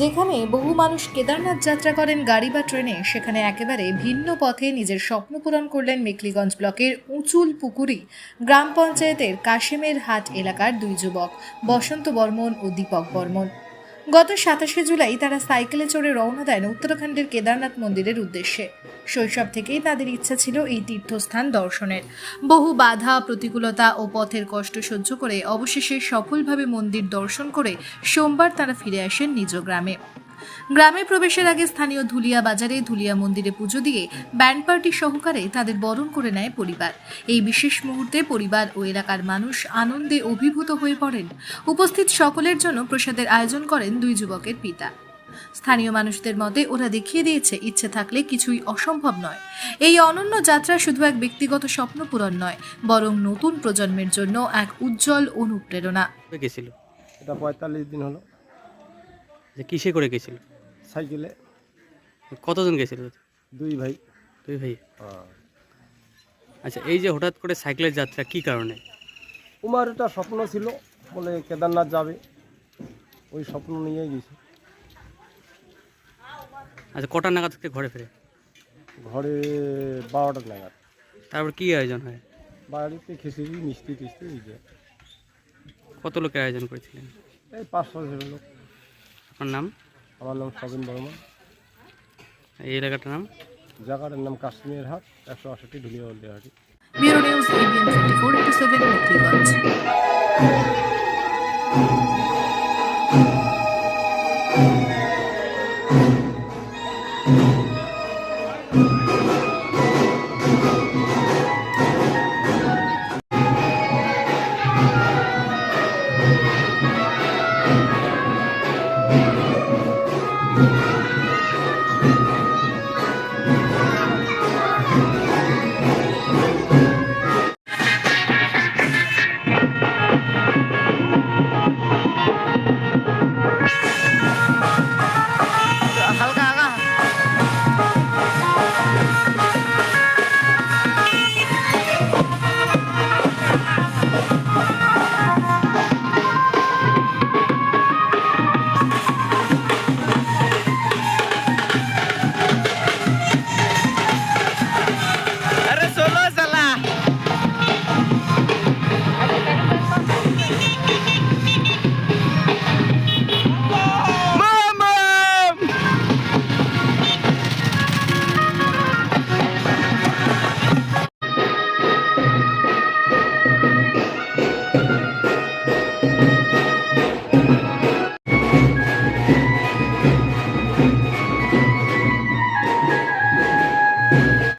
যেখানে বহু মানুষ কেদারনাথ যাত্রা করেন গাড়ি বা ট্রেনে, সেখানে একেবারে ভিন্ন পথে নিজের স্বপ্ন পূরণ করলেন মেকলিগঞ্জ ব্লকের উঁচুল পুকুরি গ্রাম পঞ্চায়েতের কাশেমের হাট এলাকার দুই যুবক, বসন্ত বর্মন ও দীপক বর্মন। গত সাতাশে জুলাই তারা সাইকেলে চড়ে রওনা দেন উত্তরাখণ্ডের কেদারনাথ মন্দিরের উদ্দেশ্যে। শৈশব থেকেই তাদের ইচ্ছা ছিল এই তীর্থস্থান দর্শনের। বহু বাধা, প্রতিকূলতা ও পথের কষ্ট সহ্য করে অবশেষে সফলভাবে মন্দির দর্শন করে সোমবার তারা ফিরে আসেন নিজ গ্রামে। গ্রামে প্রবেশের আগে স্থানীয় ধুলিয়া বাজারে ধুলিয়া মন্দিরে পুজো দিয়ে ব্যান্ড পার্টি সহকারে তাদের বরণ করে নেয় পরিবার। এই বিশেষ মুহূর্তে পরিবার ও এলাকার মানুষ আনন্দে অভিভূত হয়ে পড়েন। উপস্থিত সকলের জন্য প্রসাদের আয়োজন করেন দুই যুবকের পিতা। স্থানীয় মানুষদের মতে ওরা দেখিয়ে দিয়েছে ইচ্ছে থাকলে কিছুই অসম্ভব নয়। এই অনন্য যাত্রা শুধু এক ব্যক্তিগত স্বপ্ন পূরণ নয় বরং নতুন প্রজন্মের জন্য এক উজ্জ্বল অনুপ্রেরণা। গেছিল? এটা পঁয়তাল্লিশ দিন হলো। যে কিসে করে গেছিল? সাইকেলে। কতজন গেছিল? দুই ভাই। তুই ভাই? আচ্ছা এই যে হঠাৎ করে সাইকেলের যাত্রা কি কারণে? উমার একটা স্বপ্ন ছিল বলে কেদারনাথ যাবে। ওই স্বপ্ন নিয়ে গেছি। আচ্ছা কটা নাগাদ থেকে ঘরে ফেরে? ঘরে বারোটা নাগাদ। তারপর কি আয়োজন হয়? বাড়িতে খিচুড়ি মিষ্টি টিষ্টি এই যে। কত লোকের আয়োজন করেছিলেন? এই পাঁচশো ছেলে লোক। আপনার নাম? আমার নাম সবিন বর্মন। এই এলাকাটার নাম? জায়গাটার নাম কাশ্মীর হাট একশো আষট্টি Dhulia Hati. Bureau news ABN twenty four into seven Mekliganj ও